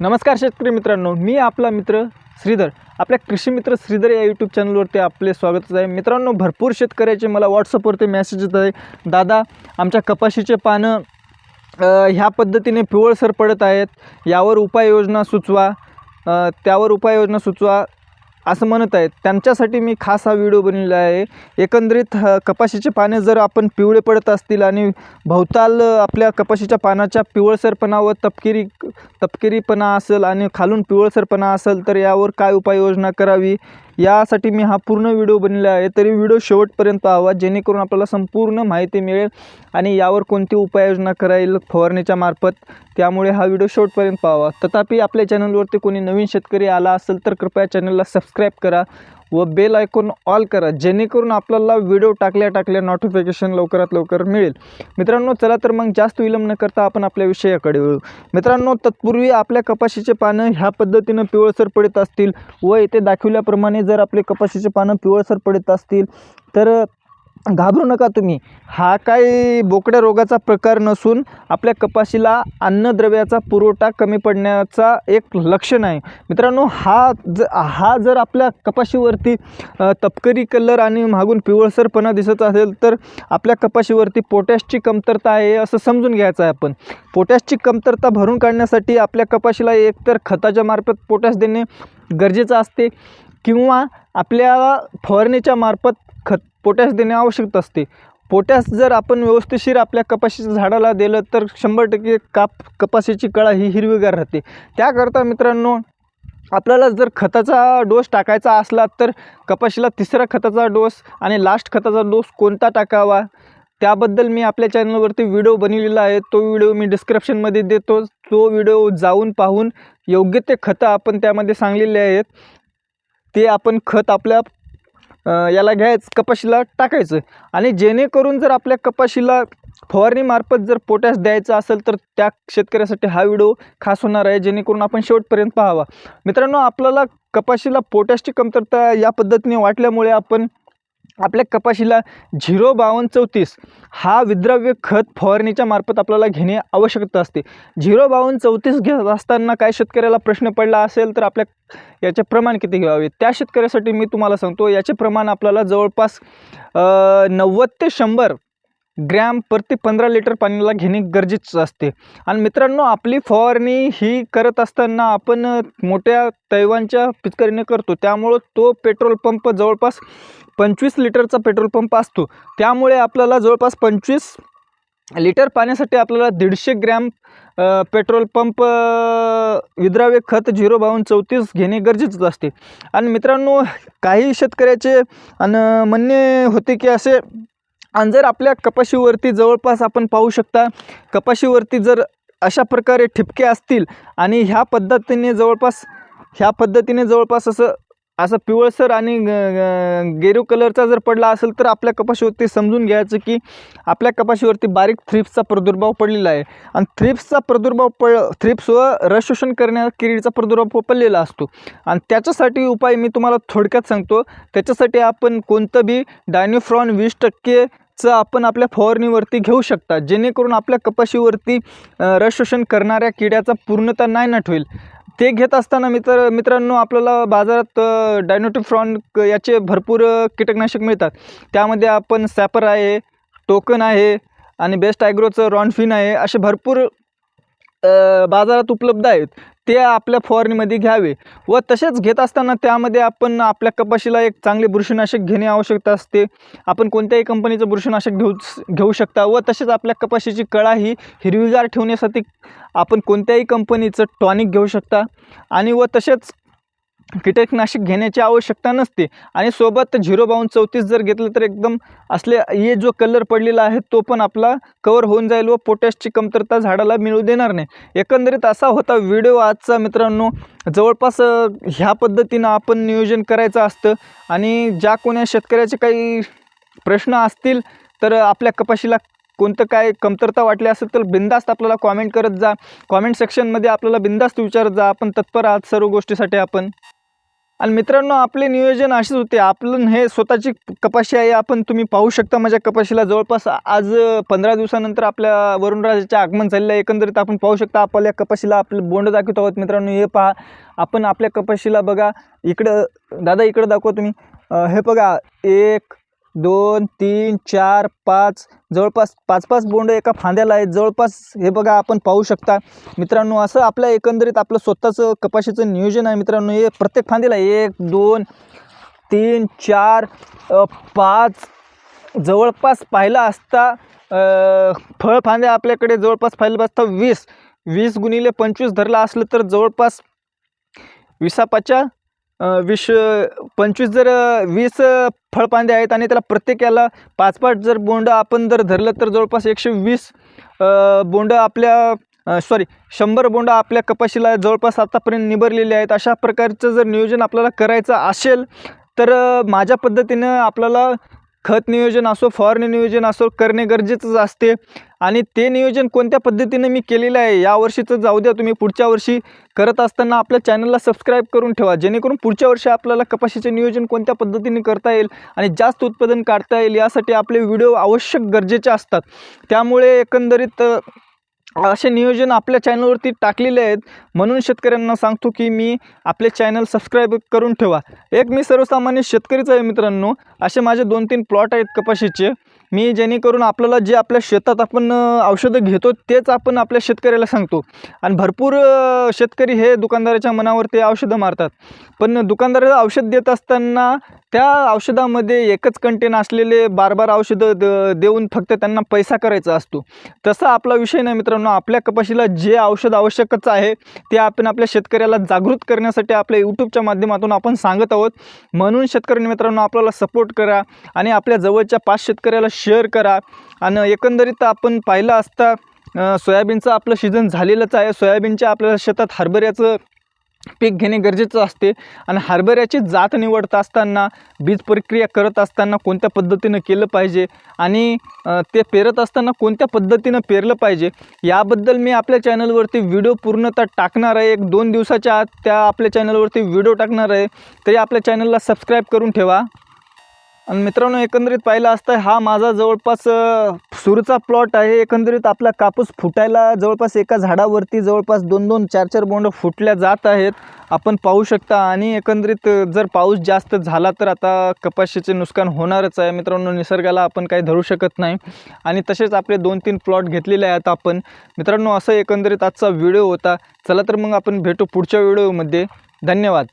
नमस्कार शेतकरी मित्रांनो मी आपला मित्र श्रीधर. आपल्या कृषी मित्र श्रीधर या यूट्यूब चॅनलवरती आपले स्वागतच आहे. मित्रांनो भरपूर शेतकऱ्याचे मला व्हॉट्सअपवरती मेसेज येत आहे. दादा आमच्या कपाशीचे पानं ह्या पद्धतीने पिवळसर पडत आहेत. यावर उपाययोजना सुचवा. त्यावर उपाययोजना सुचवा. असं म्हणत आहेत. त्यांच्यासाठी मी खास हा व्हिडिओ बनलेला आहे. एकंदरीत ह, कपाशीचे पाने जर आपण पिवळे पडत असतील आणि भोवताल आपल्या कपाशीच्या पानाच्या पिवळसरपणा व तपकिरी तपकिरीपणा असेल आणि खालून पिवळसरपणा असेल तर यावर काय उपाययोजना करावी? यासाठी मी हा पूर्ण व्हिडिओ बनलेला आहे. तरी व्हिडिओ शेवटपर्यंत पाहावा जेणेकरून आपल्याला संपूर्ण माहिती मिळेल आणि यावर कोणती उपाययोजना करायला फवारणीच्या मार्फत. त्यामुळे हा व्हिडिओ शेवटपर्यंत पाहावा. तथापि आपल्या चॅनलवरती कोणी नवीन शेतकरी आला असेल तर कृपया चॅनलला सबस्क्राईब करा. व बेल आयकॉन ऑल करा जेणेकरून आपल्याला व्हिडिओ टाकल्या टाकल्या नोटिफिकेशन लवकरात लवकर मिळेल. मित्रांनो चला तर मग जास्त विलंब न करता आपण आपल्या विषयाकडे वळू. मित्रांनो तत्पूर्वी आपल्या कपाशीचे पानं ह्या पद्धतीनं पिवळसर पडत असतील व इथे दाखवल्याप्रमाणे जर आपले कपाशीचे पानं पिवळसर पडत असतील तर घाबरू नका तुम्ही. हा काही बोकड्या रोगाचा प्रकार नसून आपल्या कपाशीला अन्नद्रव्याचा पुरवठा कमी पडण्याचा एक लक्षण आहे. मित्रांनो हा ज हा जर आपल्या कपाशीवरती तपकरी कलर आणि मागून पिवळसरपणा दिसत असेल तर आपल्या कपाशीवरती पोटॅशची कमतरता आहे असं समजून घ्यायचं आहे आपण. पोटॅशची कमतरता भरून काढण्यासाठी आपल्या कपाशीला एकतर खताच्या मार्फत पोटॅश देणे गरजेचं असते किंवा आपल्याला फवारणीच्या मार्फत खत पोटॅश देणे आवश्यक असते. पोटॅश जर आपण व्यवस्थिशीर आपल्या कपाशीच्या झाडाला दिलं तर शंभर टक्के काप कपाशीची कळा ही हिरवीगार राहते. त्याकरता मित्रांनो आपल्याला जर खताचा डोस टाकायचा असला तर कपाशीला तिसरा खताचा डोस आणि लास्ट खताचा डोस कोणता टाकावा? त्याबद्दल मी आपल्या चॅनलवरती व्हिडिओ बनवलेला आहे. तो व्हिडिओ मी डिस्क्रिप्शनमध्ये देतो. तो व्हिडिओ जाऊन पाहून योग्य ते खतं आपण त्यामध्ये सांगलेले आहेत. ते आपण खत आपल्या याला घ्यायचं कपाशीला टाकायचं. आणि जेणेकरून जर आपल्या कपाशीला फवारणीमार्फत जर पोटॅश द्यायचं असेल तर त्या शेतकऱ्यासाठी हा व्हिडिओ खास होणार आहे जेणेकरून आपण शेवटपर्यंत पाहावा. मित्रांनो आपल्याला कपाशीला पोटॅशची कमतरता या पद्धतीने वाटल्यामुळे आपण आपल्या कपाशीला झिरो बावन्न चौतीस हा विद्राव्य खत फवारणीच्या मार्फत आपल्याला घेणे आवश्यकता असते. झिरो बावन्न चौतीस घेत असताना काय शेतकऱ्याला प्रश्न पडला असेल तर आपल्या याचे प्रमाण किती घ्यावे? त्या शेतकऱ्यासाठी मी तुम्हाला सांगतो याचे प्रमाण आपल्याला जवळपास नव्वद ते शंभर ग्रॅम प्रति पंधरा लिटर पाण्याला घेणे गरजेचं असते. आणि मित्रांनो आपली फवारणी ही करत असताना आपण मोठ्या तैवांच्या पिचकरीने करतो. त्यामुळं तो पेट्रोल पंप जवळपास पंचवीस लिटरचा पेट्रोल पंप असतो. त्यामुळे आपल्याला जवळपास पंचवीस लिटर पाण्यासाठी आपल्याला दीडशे ग्रॅम पेट्रोल पंप विद्राव्य खत झिरो बावन्न चौतीस घेणे गरजेचंच असते. आणि मित्रांनो काही शेतकऱ्याचे आणि म्हणणे होते की असे आणि जर आपल्या कपाशीवरती जवळपास आपण पाहू शकता कपाशीवरती जर अशा प्रकारे ठिपके असतील आणि ह्या पद्धतीने जवळपास ह्या पद्धतीने जवळपास असं असं पिवळसर आणि ग- गेरू कलरचा जर पडला असेल तर आपल्या कपाशीवरती समजून घ्यायचं की आपल्या कपाशीवरती बारीक थ्रिप्सचा प्रादुर्भाव पडलेला आहे. आणि थ्रिप्सचा प्रादुर्भाव पड थ्रिप्स व रस करण्या किडीचा प्रादुर्भाव पडलेला असतो. आणि त्याच्यासाठी उपाय मी तुम्हाला थोडक्यात सांगतो. त्याच्यासाठी आपण कोणतं बी डायनोफ्रॉन वीस टक्केचं आपण आपल्या फवारणीवरती घेऊ शकता. जेणेकरून आपल्या कपाशीवरती रसशोषण करणाऱ्या किड्याचा पूर्णतः नायनाट होईल ते घेत असताना मित्र मित्रांनो आपल्याला बाजारात डायनोटिफ्रॉन याचे भरपूर कीटकनाशक मिळतात. त्यामध्ये आपण सॅपर आहे टोकन आहे आणि बेस्ट ॲग्रोचं रॉनफिन आहे असे भरपूर बाजारात उपलब्ध आहेत. ते आपल्या फवारणीमध्ये घ्यावे व तसेच घेत असताना त्यामध्ये आपण आपल्या कपाशीला एक चांगले बुरशीनाशक घेणे आवश्यकता असते. आपण कोणत्याही कंपनीचं बुरशीनाशक घेऊ घेऊ शकता व तसेच आपल्या कपाशीची कळा ही हिरवीगार ठेवण्यासाठी आपण कोणत्याही कंपनीचं टॉनिक घेऊ शकता. आणि व तसेच कीटकनाशक घेण्याची आवश्यकता नसते. आणि सोबत झिरो बावन्न चौतीस जर घेतलं तर एकदम असले हे जो कलर पडलेला आहे तो पण आपला कवर होऊन जाईल व पोटॅशची कमतरता झाडाला मिळू देणार नाही. एकंदरीत असा होता व्हिडिओ आजचा मित्रांनो. जवळपास ह्या पद्धतीनं आपण नियोजन करायचं असतं. आणि ज्या कोण्या शेतकऱ्याचे काही प्रश्न असतील तर आपल्या कपाशीला कोणतं काय कमतरता वाटली असेल तर बिंदास्त आपल्याला कॉमेंट करत जा. कॉमेंट सेक्शनमध्ये आपल्याला बिंदास्त विचारत जा. आपण तत्पर आहात सर्व गोष्टीसाठी आपण. आणि मित्रांनो आपले नियोजन असेच होते. आपलं हे स्वतःची कपाशी आहे आपण तुम्ही पाहू शकता माझ्या कपाशीला. जवळपास आज पंधरा दिवसानंतर आपल्या वरुणराजाचे आगमन झालेलं आहे. एकंदरीत आपण पाहू शकता आपल्या कपाशीला आपलं बोंड दाखवत आहोत. मित्रांनो हे पहा. आपण आपल्या कपाशीला बघा. इकडं दादा इकडं दाखवा तुम्ही. हे बघा. एक दोन तीन चार पाच जवळपास पाच पाच बोंड एका फांद्याला आहेत. जवळपास हे बघा आपण पाहू शकता. मित्रांनो असं आपल्या एकंदरीत आपलं स्वतःचं कपाशीचं नियोजन आहे मित्रांनो. हे प्रत्येक फांदीला एक दोन तीन चार पाच जवळपास पाहिला असता फळफांद्या फळ फांद्या आपल्याकडे जवळपास पाहिलं असता वीस. वीस गुणिले पंचवीस धरला असलं तर जवळपास विसापाच्या वीस पंचवीस जर वीस फळपांदे आहेत आणि त्याला प्रत्येकाला पाच पाच जर बोंड आपण जर धरलं तर जवळपास एकशे वीस बोंड आपल्या सॉरी शंभर बोंड आपल्या कपाशीला जवळपास आत्तापर्यंत निबरलेले आहेत. अशा प्रकारचं जर नियोजन आपल्याला करायचं असेल तर माझ्या पद्धतीनं आपल्याला खत नियोजन असो फवारणी नियोजन असो करणे गरजेचंच असते. आणि ते नियोजन कोणत्या पद्धतीने मी केलेलं आहे यावर्षीचं जाऊ द्या तुम्ही. पुढच्या वर्षी करत असताना आपल्या चॅनलला सबस्क्राईब करून ठेवा. जेणेकरून पुढच्या वर्षी आपल्याला कपाशीचे नियोजन कोणत्या पद्धतीने करता येईल आणि जास्त उत्पादन काढता येईल यासाठी आपले व्हिडिओ आवश्यक गरजेचे असतात. त्यामुळे एकंदरीत असे नियोजन आपल्या चॅनलवरती टाकलेले आहेत. म्हणून शेतकऱ्यांना सांगतो की मी आपले चॅनल सबस्क्राईब करून ठेवा. एक मी सर्वसामान्य शेतकरीच आहे मित्रांनो. असे माझे दोन तीन प्लॉट आहेत कपाशीचे. मी जेणेकरून आपल्याला जे आपल्या शेतात आपण औषधं घेतो तेच आपण आपल्या शेतकऱ्याला सांगतो. आणि भरपूर शेतकरी हे दुकानदाराच्या मनावरती औषधं मारतात. पण दुकानदाराला औषध देत असताना त्या औषधामध्ये एकच कंटेन असलेले बार बार औषधं द देऊन फक्त त्यांना पैसा करायचा असतो. तसा आपला विषय नाही मित्रांनो. आपल्या कपाशीला जे औषध आवश्यकच आहे ते आपण आपल्या शेतकऱ्याला जागृत करण्यासाठी आपल्या यूट्यूबच्या माध्यमातून आपण सांगत आहोत. म्हणून शेतकरी मित्रांनो आपल्याला सपोर्ट करा आणि आपल्या जवळच्या पाच शेतकऱ्याला शेअर करा. आणि एकंदरीत आपण पाहिलं असता सोयाबीनचं आपलं सीझन झालेलंच आहे. सोयाबीनच्या आपल्याला शेतात हरभऱ्याचं पीक घेणे गरजेचं असते आणि हरभऱ्याची जात निवडत असताना बीज प्रक्रिया करत असताना कोणत्या पद्धतीनं केलं पाहिजे आणि ते पेरत असताना कोणत्या पद्धतीनं पेरलं पाहिजे याबद्दल मी आपल्या चॅनलवरती व्हिडिओ पूर्णतः टाकणार आहे. एक दोन दिवसाच्या आत त्या आपल्या चॅनलवरती व्हिडिओ टाकणार आहे. तरी आपल्या चॅनलला सबस्क्राईब करून ठेवा. आणि मित्रांनो एकंदरीत पाहिलं असता हा माझा जवळपास सुरूचा प्लॉट आहे. एकंदरीत आपला कापूस फुटायला जवळपास एका झाडावरती जवळपास दोन दोन चार चार बोंड फुटल्या जात आहेत. आपण पाहू शकता आणि एकंदरीत जर पाऊस जास्त झाला तर आता कपाशीचे नुकसान होणारच आहे. मित्रांनो निसर्गाला आपण काही धरू शकत नाही. आणि तसेच आपले दोन तीन प्लॉट घेतलेले आहेत आपण. मित्रांनो असं एकंदरीत आजचा व्हिडिओ होता. चला तर मग आपण भेटू पुढच्या व्हिडिओमध्ये. धन्यवाद.